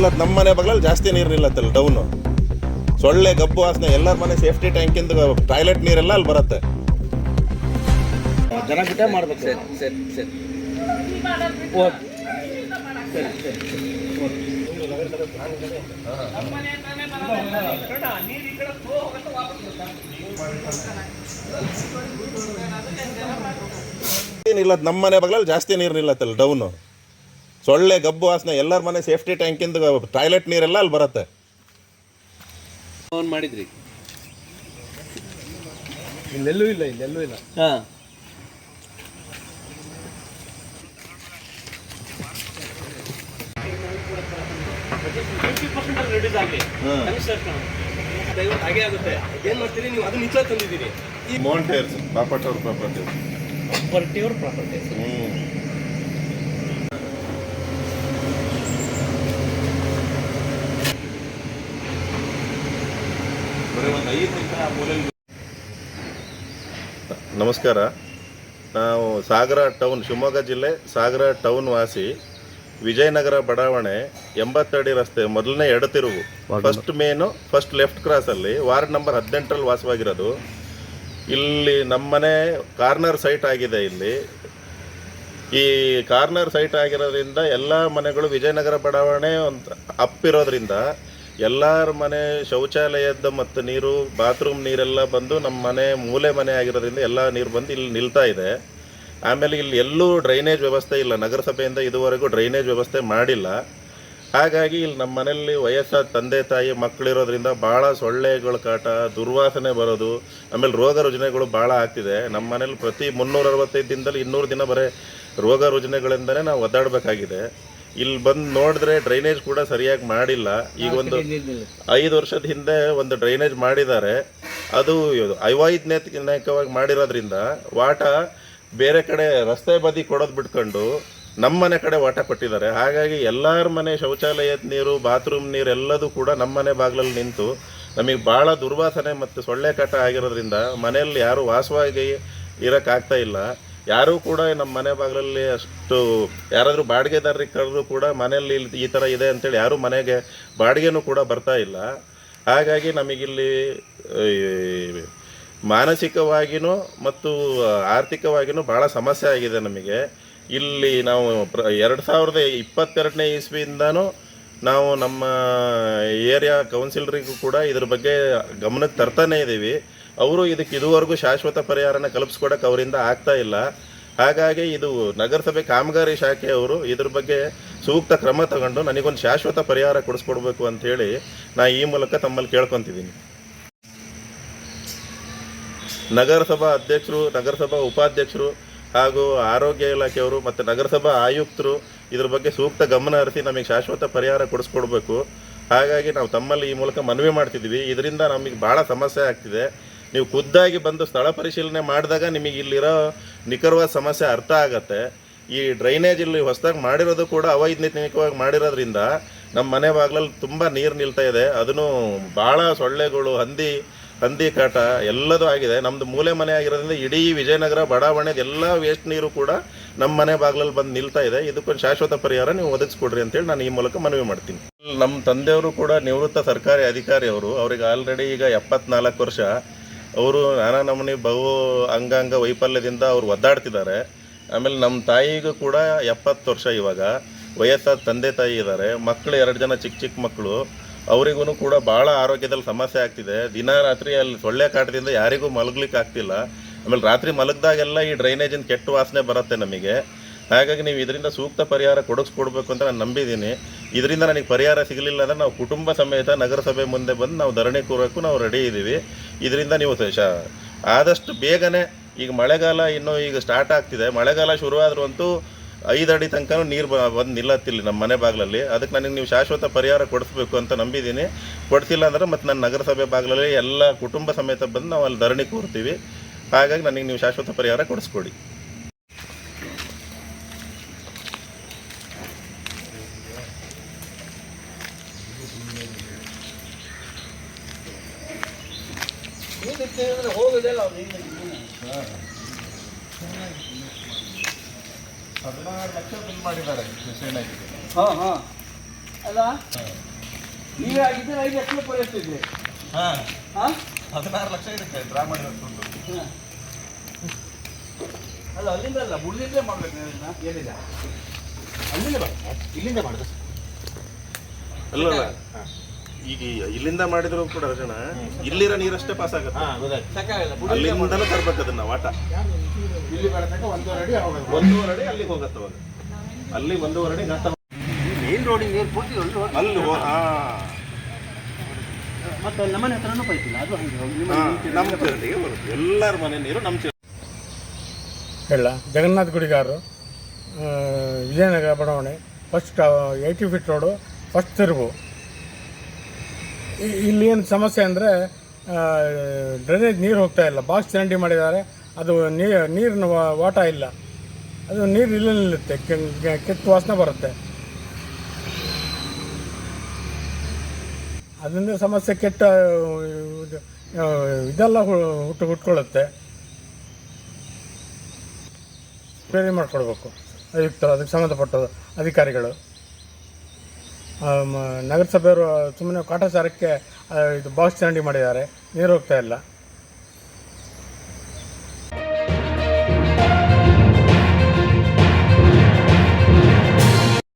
ನಿಲ್ಲತ್ ನಮ್ಮ ಮನೆ ಬಗ್ಲಲ್ಲಿ ಜಾಸ್ತಿ ನೀರು ನಿಲ್ಲತ್ತಲ್ಲ ಡೌನು ಸೊಳ್ಳೆ ಗಬ್ಬು ವಾಸನೆ ಎಲ್ಲರ ಮನೆ ಸೇಫ್ಟಿ ಟ್ಯಾಂಕಿಂದ ಟಾಯ್ಲೆಟ್ ನೀರೆಲ್ಲ ಅಲ್ಲಿ ಬರುತ್ತೆ. ಜನ ಬಿಟ್ಟೆ ಮಾಡ್ಬೇಕು. ಸರಿ ಸರಿ ಸರಿ. ಓಕೆ ಸರಿ ಸರಿ ನಿಲ್ಲತ್ ನಮ್ಮ ಮನೆ ಬಗ್ಲಲ್ಲಿ ಜಾಸ್ತಿ ನೀರು ನಿಲ್ಲತ್ತಲ್ಲ ಡೌನು ಸೊಳ್ಳೆ ಗಬ್ಬು ವಾಸನೆ ಎಲ್ಲರ ಮನೆ ಸೇಫ್ಟಿ ಟ್ಯಾಂಕಿಂದ ಟಾಯ್ಲೆಟ್ ನೀರೆಲ್ಲ ಅಲ್ಲಿ ಬರುತ್ತೆ. ಫೋನ್ ಮಾಡಿದ್ರಿ. ಇಲ್ಲೆಲ್ಲೂ ಇಲ್ಲ ಇಲ್ಲೆಲ್ಲೂ ಇಲ್ಲ. ಹಾಂ. ದಯವಿಟ್ಟು ಹಾಗೆ ಆಗುತ್ತೆ ಏನ್ ಮಾಡ್ತೀರಿ ನೀವು ಅದನ್ನ ನಿಜ ತಂದಿದ್ದೀರಿ ಮೌಂಟೇರ್ಸ್ ಪ್ರಾಪರ್ಟಿ ಅವ್ರ ಪ್ರಾಪರ್ಟಿ ಅವ್ರ ಪ್ರಾಪರ್ಟಿ ಹ್ಞೂ ನಮಸ್ಕಾರ. ನಾವು ಸಾಗರ ಟೌನ್ ಶಿವಮೊಗ್ಗ ಜಿಲ್ಲೆ ಸಾಗರ ಟೌನ್ ವಾಸಿ ವಿಜಯನಗರ ಬಡಾವಣೆ ಎಂಬತ್ತಡಿ ರಸ್ತೆ ಮೊದಲನೇ ಎಡತಿರುವು ಫಸ್ಟ್ ಮೇನು ಫಸ್ಟ್ ಲೆಫ್ಟ್ ಕ್ರಾಸಲ್ಲಿ ವಾರ್ಡ್ ನಂಬರ್ ಹದಿನೆಂಟರಲ್ಲಿ ವಾಸವಾಗಿರೋದು. ಇಲ್ಲಿ ನಮ್ಮನೆ ಕಾರ್ನರ್ ಸೈಟ್ ಆಗಿದೆ ಇಲ್ಲಿ. ಈ ಕಾರ್ನರ್ ಸೈಟ್ ಆಗಿರೋದ್ರಿಂದ ಎಲ್ಲ ಮನೆಗಳು ವಿಜಯನಗರ ಬಡಾವಣೆ ಒಂದು ಅಪ್ ಇರೋದ್ರಿಂದ ಎಲ್ಲರ ಮನೆ ಶೌಚಾಲಯದ ಮತ್ತು ನೀರು ಬಾತ್ರೂಮ್ ನೀರೆಲ್ಲ ಬಂದು ನಮ್ಮ ಮನೆ ಮೂಲೆ ಮನೆ ಆಗಿರೋದ್ರಿಂದ ಎಲ್ಲ ನೀರು ಬಂದು ಇಲ್ಲಿ ನಿಲ್ತಾ ಇದೆ. ಆಮೇಲೆ ಇಲ್ಲಿ ಎಲ್ಲೂ ಡ್ರೈನೇಜ್ ವ್ಯವಸ್ಥೆ ಇಲ್ಲ. ನಗರಸಭೆಯಿಂದ ಇದುವರೆಗೂ ಡ್ರೈನೇಜ್ ವ್ಯವಸ್ಥೆ ಮಾಡಿಲ್ಲ. ಹಾಗಾಗಿ ಇಲ್ಲಿ ನಮ್ಮ ಮನೆಯಲ್ಲಿ ವಯಸ್ಸಾದ ತಂದೆ, ತಾಯಿ ಮಕ್ಕಳಿರೋದ್ರಿಂದ ಭಾಳ ಸೊಳ್ಳೆಗಳ ಕಾಟ, ದುರ್ವಾಸನೆ ಬರೋದು, ಆಮೇಲೆ ರೋಗ ರುಜಿನಗಳು ಭಾಳ ಆಗ್ತಿದೆ. ನಮ್ಮ ಮನೇಲಿ ಪ್ರತಿ ಮುನ್ನೂರ ಅರವತ್ತೈದು ದಿನದಲ್ಲಿ ಇನ್ನೂರು ದಿನ ಬರೀ ರೋಗ ರುಜಿನಗಳಿಂದಲೇ ನಾವು ಒದ್ದಾಡಬೇಕಾಗಿದೆ. ಇಲ್ಲಿ ಬಂದು ನೋಡಿದ್ರೆ ಡ್ರೈನೇಜ್ ಕೂಡ ಸರಿಯಾಗಿ ಮಾಡಿಲ್ಲ. ಈಗ ಒಂದು ಐದು ವರ್ಷದ ಹಿಂದೆ ಒಂದು ಡ್ರೈನೇಜ್ ಮಾಡಿದ್ದಾರೆ. ಅದು ಅವೈಜ್ಞಾನಿಕವಾಗಿ ಮಾಡಿರೋದ್ರಿಂದ ವಾಟ ಬೇರೆ ಕಡೆ ರಸ್ತೆ ಬದಿ ಕೊಡೋದು ಬಿಟ್ಕೊಂಡು ನಮ್ಮ ಮನೆ ಕಡೆ ವಾಟ ಕೊಟ್ಟಿದ್ದಾರೆ. ಹಾಗಾಗಿ ಎಲ್ಲರ ಮನೆ ಶೌಚಾಲಯದ ನೀರು ಬಾತ್ರೂಮ್ ನೀರು ಎಲ್ಲದೂ ಕೂಡ ನಮ್ಮ ಮನೆ ಬಾಗಿಲಲ್ಲಿ ನಿಂತು ನಮಗೆ ಭಾಳ ದುರ್ವಾಸನೆ ಮತ್ತು ಸೊಳ್ಳೆ ಕಟ್ಟ ಆಗಿರೋದ್ರಿಂದ ಮನೆಯಲ್ಲಿ ಯಾರು ವಾಸವಾಗಿ ಇರೋಕ್ಕಾಗ್ತಾ ಇಲ್ಲ. ಯಾರೂ ಕೂಡ ನಮ್ಮ ಮನೆ ಬಾಗಿಲಲ್ಲಿ ಅಷ್ಟು ಯಾರಾದರೂ ಬಾಡಿಗೆದಾರರಿಗೆ ಕರೆದ್ರು ಕೂಡ ಮನೆಯಲ್ಲಿ ಈ ಥರ ಇದೆ ಅಂತೇಳಿ ಯಾರೂ ಮನೆಗೆ ಬಾಡಿಗೆನೂ ಕೂಡ ಬರ್ತಾ ಇಲ್ಲ. ಹಾಗಾಗಿ ನಮಗಿಲ್ಲಿ ಮಾನಸಿಕವಾಗಿಯೂ ಮತ್ತು ಆರ್ಥಿಕವಾಗಿಯೂ ಭಾಳ ಸಮಸ್ಯೆ ಆಗಿದೆ ನಮಗೆ. ಇಲ್ಲಿ ನಾವು ಪ್ರ, ಎರಡು ಸಾವಿರದ ಇಪ್ಪತ್ತೆರಡನೇ ಇಸ್ವಿಯಿಂದನೂ ನಾವು ನಮ್ಮ ಏರಿಯಾ ಕೌನ್ಸಿಲರಿಗೂ ಕೂಡ ಇದ್ರ ಬಗ್ಗೆ ಗಮನಕ್ಕೆ ತರ್ತಾನೆ ಇದ್ದೀವಿ ಅವರು ಇದಕ್ಕೆ ಇದುವರೆಗೂ ಶಾಶ್ವತ ಪರಿಹಾರನ ಕಲ್ಪಿಸ್ಕೊಡಕ್ಕೆ ಅವರಿಂದ ಆಗ್ತಾ ಇಲ್ಲ. ಹಾಗಾಗಿ ಇದು ನಗರಸಭೆ ಕಾಮಗಾರಿ ಶಾಖೆಯವರು ಇದ್ರ ಬಗ್ಗೆ ಸೂಕ್ತ ಕ್ರಮ ತಗೊಂಡು ನನಗೊಂದು ಶಾಶ್ವತ ಪರಿಹಾರ ಕೊಡಿಸ್ಕೊಡ್ಬೇಕು ಅಂತೇಳಿ ನಾ ಈ ಮೂಲಕ ತಮ್ಮಲ್ಲಿ ಕೇಳ್ಕೊತಿದ್ದೀನಿ. ನಗರಸಭಾ ಅಧ್ಯಕ್ಷರು, ನಗರಸಭಾ ಉಪಾಧ್ಯಕ್ಷರು ಹಾಗೂ ಆರೋಗ್ಯ ಇಲಾಖೆಯವರು ಮತ್ತು ನಗರಸಭಾ ಆಯುಕ್ತರು ಇದ್ರ ಬಗ್ಗೆ ಸೂಕ್ತ ಗಮನ ಹರಿಸಿ ನಮಗೆ ಶಾಶ್ವತ ಪರಿಹಾರ ಕೊಡಿಸ್ಕೊಡ್ಬೇಕು. ಹಾಗಾಗಿ ನಾವು ತಮ್ಮಲ್ಲಿ ಈ ಮೂಲಕ ಮನವಿ ಮಾಡ್ತಿದ್ವಿ ಇದರಿಂದ ನಮಗೆ ಭಾಳ ಸಮಸ್ಯೆ ಆಗ್ತಿದೆ. ನೀವು ಖುದ್ದಾಗಿ ಬಂದು ಸ್ಥಳ ಪರಿಶೀಲನೆ ಮಾಡಿದಾಗ ನಿಮಗೆ ಇಲ್ಲಿರೋ ನಿಖರವಾದ ಸಮಸ್ಯೆ ಅರ್ಥ ಆಗತ್ತೆ. ಈ ಡ್ರೈನೇಜ್ ಇಲ್ಲಿ ಹೊಸದಾಗಿ ಮಾಡಿರೋದು ಕೂಡ ಅವೈಜ್ಞಾನಿಕವಾಗಿ ಮಾಡಿರೋದ್ರಿಂದ ನಮ್ಮ ಮನೆ ಬಾಗ್ಲಲ್ಲಿ ತುಂಬ ನೀರು ನಿಲ್ತಾ ಇದೆ. ಅದನ್ನು ಭಾಳ ಸೊಳ್ಳೆಗಳು, ಹಂದಿ ಹಂದಿ ಕಾಟ ಎಲ್ಲದೂ ಆಗಿದೆ. ನಮ್ಮದು ಮೂಲೆ ಮನೆ ಆಗಿರೋದ್ರಿಂದ ಇಡೀ ವಿಜಯನಗರ, ಬಡಾವಣೆದ ಎಲ್ಲ ವೇಸ್ಟ್ ನೀರು ಕೂಡ ನಮ್ಮ ಮನೆ ಬಾಗ್ಲಲ್ಲಿ ಬಂದು ನಿಲ್ತಾ ಇದೆ. ಇದಕ್ಕೊಂದು ಶಾಶ್ವತ ಪರಿಹಾರ ನೀವು ಒದಗಿಸ್ಕೊಡ್ರಿ ಅಂತೇಳಿ ನಾನು ಈ ಮೂಲಕ ಮನವಿ ಮಾಡ್ತೀನಿ. ನಮ್ಮ ತಂದೆಯವರು ಕೂಡ ನಿವೃತ್ತ ಸರ್ಕಾರಿ ಅಧಿಕಾರಿ ಅವರು ಅವ್ರಿಗೆ ಆಲ್ರೆಡಿ ಈಗ ಎಪ್ಪತ್ನಾಲ್ಕು ವರ್ಷ. ಅವರು ನಾನಾ ನಮೂನಿ ಬಹು ಅಂಗಾಂಗ ವೈಫಲ್ಯದಿಂದ ಅವರು ಒದ್ದಾಡ್ತಿದ್ದಾರೆ. ಆಮೇಲೆ ನಮ್ಮ ತಾಯಿಗೂ ಕೂಡ ಎಪ್ಪತ್ತು ವರ್ಷ ಇವಾಗ. ವಯಸ್ಸಾದ ತಂದೆ ತಾಯಿ ಇದ್ದಾರೆ. ಮಕ್ಕಳು ಎರಡು ಜನ ಚಿಕ್ಕ ಚಿಕ್ಕ ಮಕ್ಕಳು. ಅವರಿಗೂ ಕೂಡ ಭಾಳ ಆರೋಗ್ಯದಲ್ಲಿ ಸಮಸ್ಯೆ ಆಗ್ತಿದೆ. ದಿನ ರಾತ್ರಿ ಅಲ್ಲಿ ಸೊಳ್ಳೆ ಕಾಟದಿಂದ ಯಾರಿಗೂ ಮಲಗ್ಲಿಕ್ಕೆ ಆಗ್ತಿಲ್ಲ. ಆಮೇಲೆ ರಾತ್ರಿ ಮಲಗ್ದಾಗೆಲ್ಲ ಈ ಡ್ರೈನೇಜಿನ ಕೆಟ್ಟ ವಾಸನೆ ಬರುತ್ತೆ ನಮಗೆ. ಹಾಗಾಗಿ ನೀವು ಇದರಿಂದ ಸೂಕ್ತ ಪರಿಹಾರ ಕೊಡಿಸ್ಕೊಡ್ಬೇಕು ಅಂತ ನಾನು ನಂಬಿದ್ದೀನಿ. ಇದರಿಂದ ನನಗೆ ಪರಿಹಾರ ಸಿಗಲಿಲ್ಲ ಅಂದರೆ ನಾವು ಕುಟುಂಬ ಸಮೇತ ನಗರಸಭೆ ಮುಂದೆ ಬಂದು ನಾವು ಧರಣಿ ಕೂರೋಕ್ಕೂ ನಾವು ರೆಡಿ ಇದ್ದೀವಿ. ಇದರಿಂದ ನೀವು ಶ ಆದಷ್ಟು ಬೇಗನೆ ಈಗ ಮಳೆಗಾಲ ಇನ್ನೂ ಈಗ ಸ್ಟಾರ್ಟ್ ಆಗ್ತಿದೆ. ಮಳೆಗಾಲ ಶುರುವಾದ್ರೂ ಅಂತೂ ಐದು ಅಡಿ ತನಕನೂ ನೀರು ಬಂದು ನಿಲ್ಲತ್ತಿಲ್ಲ ನಮ್ಮ ಮನೆ ಬಾಗಿಲಲ್ಲಿ. ಅದಕ್ಕೆ ನನಗೆ ನೀವು ಶಾಶ್ವತ ಪರಿಹಾರ ಕೊಡಿಸ್ಬೇಕು ಅಂತ ನಂಬಿದ್ದೀನಿ. ಕೊಡಿಸಿಲ್ಲ ಅಂದ್ರೆ ಮತ್ತು ನನ್ನ ನಗರಸಭೆ ಬಾಗಿಲಲ್ಲಿ ಎಲ್ಲ ಕುಟುಂಬ ಸಮೇತ ಬಂದು ನಾವು ಅಲ್ಲಿ ಧರಣಿ ಕೂರ್ತೀವಿ. ಹಾಗಾಗಿ ನನಗೆ ನೀವು ಶಾಶ್ವತ ಪರಿಹಾರ ಕೊಡಿಸ್ಕೊಡಿ. ಹೋಗುದಿಲ್ಲ ಹದಿನಾರು ಲಕ್ಷ ಬಿಲ್ ಮಾಡಿದ್ದಾರೆ ಹಾಂ ಹಾಂ. ಅಲ್ಲ? ನೀವೇ ಆಗಿದ್ರೆ ಐದು ಲಕ್ಷ ಎಷ್ಟಿದ್ರಿ ಹಾಂ. ಹಾಂ? ಹದಿನಾರು ಲಕ್ಷ ಇದಕ್ಕೆ ಡ್ರಾ ಮಾಡಿರೋದು ದುಡ್ಡು. ಅಲ್ಲ ಅಲ್ಲಿಂದ ಅಲ್ಲ ಬುಡ್ಲಿಂದಲೇ ಮಾಡ್ಬೇಕು. ಏನಿಲ್ಲ ಅಲ್ಲಿಂದ ಇಲ್ಲಿಂದ ಮಾಡುದು ಅಲ್ಲಲ್ಲ. ಈಗ ಇಲ್ಲಿಂದ ಮಾಡಿದ್ರು ಕೂಡ ರಚನ ಇಲ್ಲಿರೋ ನೀರಷ್ಟೇ ಪಾಸ್ ಆಗುತ್ತೆ. ಅಲ್ಲಿಂದಲೂ ತರ್ಬೇಕು ಅದನ್ನ ವಾಟ. ಇಲ್ಲಿ ಬೆಳೆದಾಗ ಒಂದೂವರೆ ಅಡಿ ಹೋಗೋದು ಒಂದೂವರೆ ಅಡಿ ಅಲ್ಲಿಗೆ ಹೋಗತ್ತೆ ಅವಾಗ. ಅಲ್ಲಿ ಒಂದೂವರೆ ಅಡಿ ಗಾತ ಮೇನ್ ರೋಡಿಗೆ ನೀರು ಪೂರ್ತಿ ಅಲ್ಲಿ ಹೋ- ಹಾ. ಮತ್ತೆ ನಮ್ಮನೆ ಹತ್ರನೂ ಪೈಪಿಲ್ಲ ಅದು ಹಂಗೆ ಹೋಗಿ ನಮ್ಮ ಚರಂಡಿಗೆ ಬರುತ್ತೆ. ಎಲ್ಲರ ಮನೆ ನೀರು ನಮ್ಮ ಚರಂಡಿ ಹೇಳ ಜಗನ್ನಾಥ್ ಗುಡಿಗಾರರು ವಿಜಯನಗರ ಬಡಾವಣೆ first eighty feet road first ತಿರುವು ಇಲ್ಲಿ ಏನು ಸಮಸ್ಯೆ ಅಂದರೆ ಡ್ರೈನೇಜ್ ನೀರು ಹೋಗ್ತಾ ಇಲ್ಲ. ಬಾಕ್ಸ್ ಚರಂಡಿ ಮಾಡಿದ್ದಾರೆ. ಅದು ನೀರು ನೀರಿನ ವಾಟ ಇಲ್ಲ. ಅದು ನೀರು ಇಲ್ಲ ನಿಲ್ಲುತ್ತೆ. ಕೆಟ್ಟ ವಾಸನೆ ಬರುತ್ತೆ. ಅದರಿಂದ ಸಮಸ್ಯೆ ಕೆಟ್ಟ ಇದೆಲ್ಲ ಹುಟ್ಟು, ಹುಟ್ಕೊಳ್ಳುತ್ತೆ. ರಿಪೇರಿ ಮಾಡಿಕೊಡ್ಬೇಕು. ಆಯುಕ್ತರು, ಅದಕ್ಕೆ ಸಂಬಂಧಪಟ್ಟ ಅಧಿಕಾರಿಗಳು. ನಗರಸಭೆಯವರು ಸುಮ್ಮನೆ ಕಾಟಾಚಾರಕ್ಕೆ ಇದು ಬಾಕ್ಸ್ ಚರಂಡಿ ಮಾಡಿದ್ದಾರೆ. ನೀರು ಹೋಗ್ತಾ ಇಲ್ಲ.